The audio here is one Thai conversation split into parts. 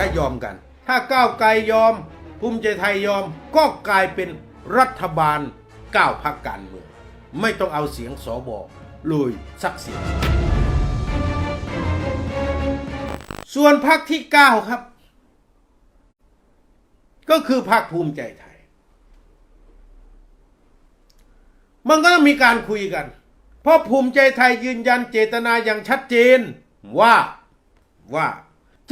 ถ้ายอมกัน ถ้าก้าวไกลยอม ภูมิใจไทยยอมก็กลายเป็นรัฐบาลก้าวพักการเมืองไม่ต้องเอาเสียงสบเลยสักเสียง ส่วนพักที่ 9 ครับ ก็คือพักภูมิใจไทย มันก็ต้องมีการคุยกัน เพราะภูมิใจไทยยืนยันเจตนาอย่างชัดเจนว่าว่า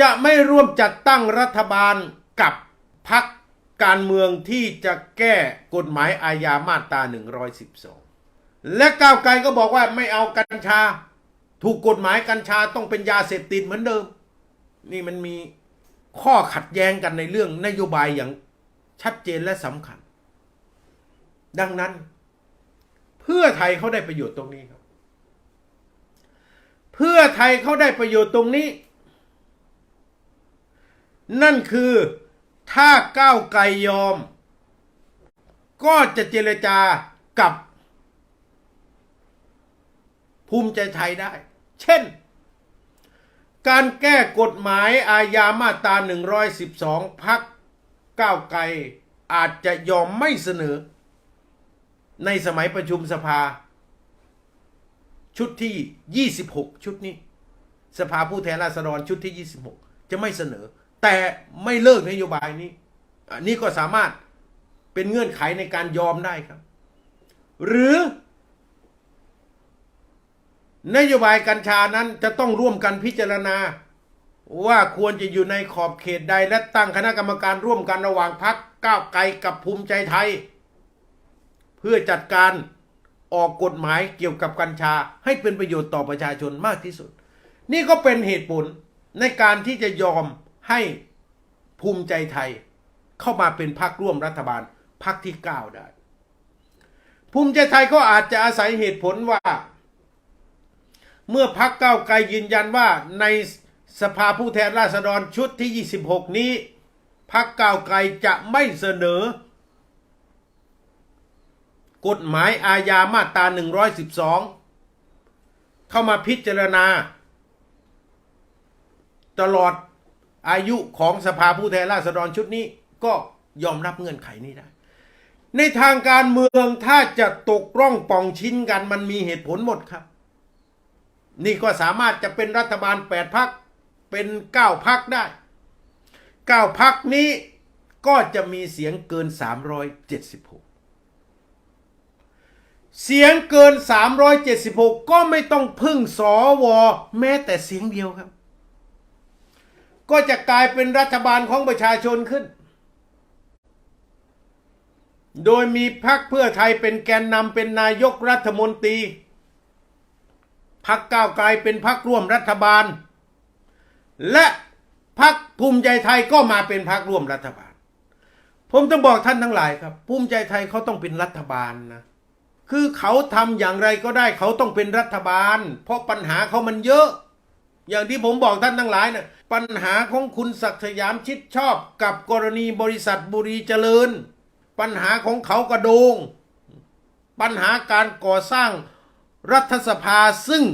จะไม่ร่วมจัดตั้งรัฐบาลกับพักการเมืองที่จะแก้กฎหมายอาญามาตรา 112 และก้าวไกลก็บอกว่าไม่เอากัญชา ถูกกฎหมายกัญชาต้องเป็นยาเสพติดเหมือนเดิม นี่มันมีข้อขัดแย้งกันในเรื่องนโยบายอย่างชัดเจนและสำคัญ ดังนั้น เพื่อไทยเขาได้ประโยชน์ตรงนี้ครับ เพื่อไทยเขาได้ประโยชน์ตรงนี้ นั่นคือถ้าก้าวไกลยอม ก็จะเจรจากับ ภูมิใจไทยได้ เช่น การแก้กฎหมายอาญามาตรา 112 พักก้าวไกลอาจจะยอมไม่เสนอ ในสมัยประชุมสภา ชุดที่ 26 ชุดนี้ สภาผู้แทนราษฎรชุดที่ 26 จะไม่เสนอ แต่ไม่เลิกนโยบายนี้อันนี้ก็สามารถเป็นเงื่อนไขในการยอมได้ครับ หรือนโยบายกัญชานั้นจะต้องร่วมกันพิจารณา ว่าควรจะอยู่ในขอบเขตใดและตั้งคณะกรรมการร่วมกันระหว่างพักก้าวไกลกับภูมิใจไทย เพื่อจัดการออกกฎหมายเกี่ยวกับกัญชาให้เป็นประโยชน์ต่อประชาชนมากที่สุด นี่ก็เป็นเหตุผลในการที่จะยอม ให้ภูมิใจไทยเข้ามาเป็นพรรคร่วมรัฐบาลพรรคที่เก้าได้ ภูมิใจไทยก็อาจจะอาศัยเหตุผลว่า เมื่อพักเก้าวไกลยืนยันว่าในสภาผู้แทนราษฎรชุดที่ 26 นี้พักก้าวไกลจะไม่เสนอ กฎหมายอาญามาตรา 112 เข้ามาพิจารณา ตลอด อายุของสภาผู้แทนราษฎรชุดนี้ก็ยอมรับเงื่อนไขนี้ได้ ในทางการเมืองถ้าจะตกร่องป่องชิ้นกันมันมีเหตุผลหมดครับ นี่ก็สามารถจะเป็นรัฐบาลแปดพักเป็นเก้าพักได้เก้าพักนี้ก็จะมีเสียงเกิน 376 เสียงเกิน 376 ก็ไม่ต้องพึ่งสวแม้แต่เสียงเดียวครับ ก็จะกลายเป็นรัฐบาลของประชาชนขึ้น โดยมีพรรคเพื่อไทยเป็นแกนนำเป็นนายกรัฐมนตรีพักก้าวไกลเป็นพักร่วมรัฐบาล และพักภูมิใจไทยก็มาเป็นพักร่วมรัฐบาล ผมต้องบอกท่านทั้งหลายครับ ภูมิใจไทยเขาต้องเป็นรัฐบาลนะคือเขาทำอย่างไรก็ได้เขาต้องเป็นรัฐบาล เพราะปัญหาเขามันเยอะ อย่างที่ผมบอกท่านทั้งหลายนะ ปัญหาของคุณศักสยามชิดชอบกับกรณีบริษัทบุรีเจริญ ปัญหาของเขากระโดง ปัญหาการก่อสร้างรัฐสภาซึ่ง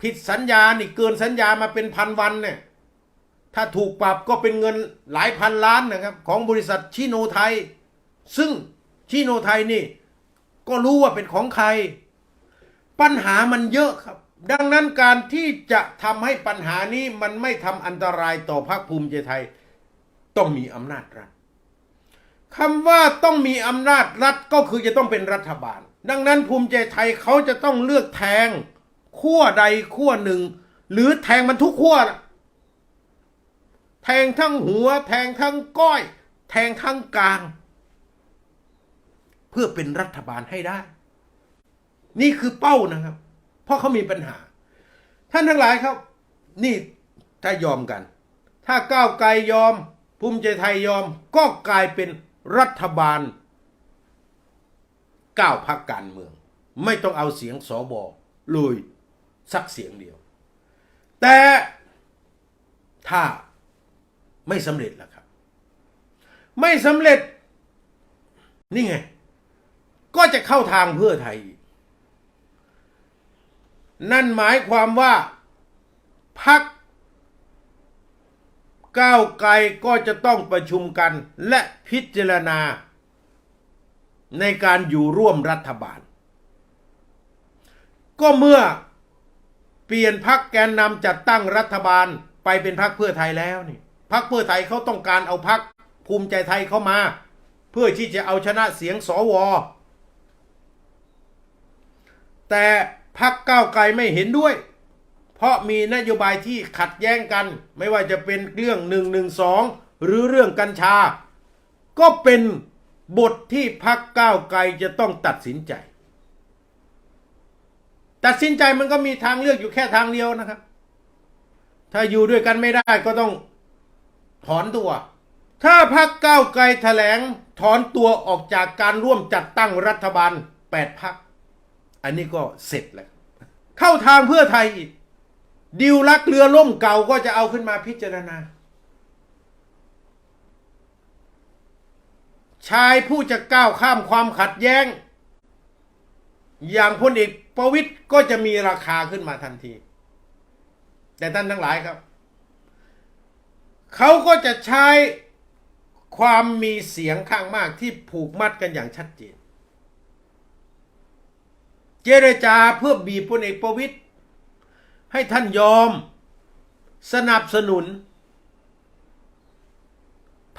ผิดสัญญานี่เกินสัญญามาเป็นพันวันเนี่ยถ้าถูกปรับก็เป็นเงินหลายพันล้านนะครับ ของบริษัทชิโนไทย ซึ่งชิโนไทยนี่ ก็รู้ว่าเป็นของใคร ปัญหามันเยอะครับ ดังนั้นการที่จะทำให้ปัญหานี้มันไม่ทำอันตรายต่อพรรคภูมิใจไทย ต้องมีอำนาจรัฐคำว่าต้องมีอำนาจรัฐก็คือจะต้องเป็นรัฐบาล ดังนั้นภูมิใจไทยเขาจะต้องเลือกแทงขั้วใดขั้วหนึ่ง หรือแทงมันทุกขั้วแทงทั้งหัว แทงทั้งก้อย แทงทั้งกลาง เพื่อเป็นรัฐบาลให้ได้ นี่คือเป้านะครับ เพราะเขามีปัญหา ท่านทั้งหลายครับ นี่ถ้ายอมกัน ถ้าก้าวไกลยอม ภูมิใจไทยยอมก็กลายเป็นรัฐบาลก้าวพักการเมือง ไม่ต้องเอาเสียงสอบอเลยสักเสียงเดียว แต่ถ้าไม่สำเร็จล่ะครับ ไม่สำเร็จ นี่ไง ก็จะเข้าทางเพื่อไทยอีก นั่นหมายความว่าพักก้าวไกลก็จะต้องประชุมกันและพิจารณา ในการอยู่ร่วมรัฐบาล ก็เมื่อเปลี่ยนพักแกนนำจัดตั้งรัฐบาลไปเป็นพักเพื่อไทยแล้วนี่พักเพื่อไทยเขาต้องการเอาพักภูมิใจไทยเข้ามา เพื่อที่จะเอาชนะเสียงสวแต่ พักก้าวไกลไม่เห็นด้วย เพราะมีนโยบายที่ขัดแย้งกัน ไม่ว่าจะเป็นเรื่องหนึ่งหนึ่งสองหรือเรื่องกัญชา ก็เป็นบทที่พักก้าวไกลจะต้องตัดสินใจ ตัดสินใจมันก็มีทางเลือกอยู่แค่ทางเดียวนะครับ ถ้าอยู่ด้วยกันไม่ได้ก็ต้องถอนตัว ถ้าพักก้าวไกลแถลงถอนตัวออกจากการร่วมจัดตั้งรัฐบาลแปดพัก อันนี้ก็เสร็จแล้ว เข้าทางเพื่อไทยอีกดิวลักเรือล่มเก่าก็จะเอาขึ้นมาพิจารณา ชายผู้จะก้าวข้ามความขัดแย้ง อย่างพลเอกประวิตยก็จะมีราคาขึ้นมาทันที แต่ท่านทั้งหลายครับ เขาก็จะใช้ความมีเสียงข้างมากที่ผูกมัดกันอย่างชัดเจน เจรจาเพื่อบีบพลเอกประวิตยให้ท่านยอม สนับสนุน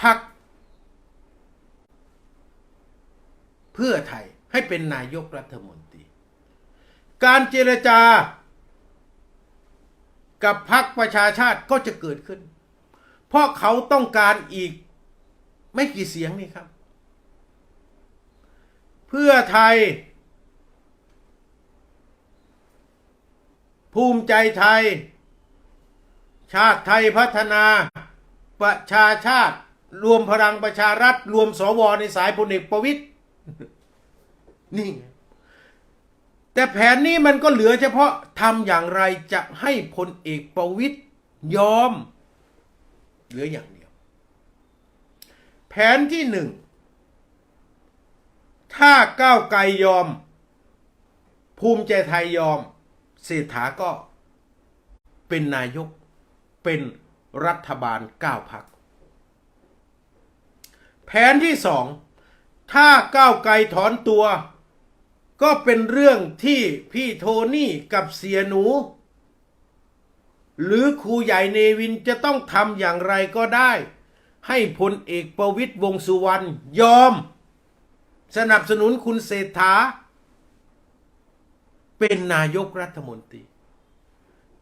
พักเพื่อไทยให้เป็นนายกรัฐมนตรี การเจรจา กับพักประชาชาติก็จะเกิดขึ้น เพราะเขาต้องการอีกไม่กี่เสียงนี่ครับ เพื่อไทย ภูมิใจไทย ชาติไทยพัฒนา ประชาชาติ รวมพลังประชารัฐ รวมสวในสายพลเอกประวิตยนี่แต่แผนนี้มันก็เหลือเฉพาะทำอย่างไรจะให้พลเอกประวิตยยอม เหลืออย่างเดียว แผนที่หนึ่ง ถ้าก้าวไกลยอม ภูมิใจไทยยอม เศรษฐาก็เป็นนายกเป็นรัฐบาลเก้าพัก แผนที่สองถ้าก้าวไกลถอนตัว ก็เป็นเรื่องที่พี่โทนี่กับเสียหนู หรือครูใหญ่เนวินจะต้องทำอย่างไรก็ได้ ให้พลเอกประวิตยวงสุวรรณยอม สนับสนุนคุณเศรษฐา เป็นนายกรัฐมนตรี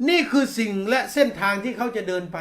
นี่คือสิ่งและเส้นทางที่เขาจะเดินไป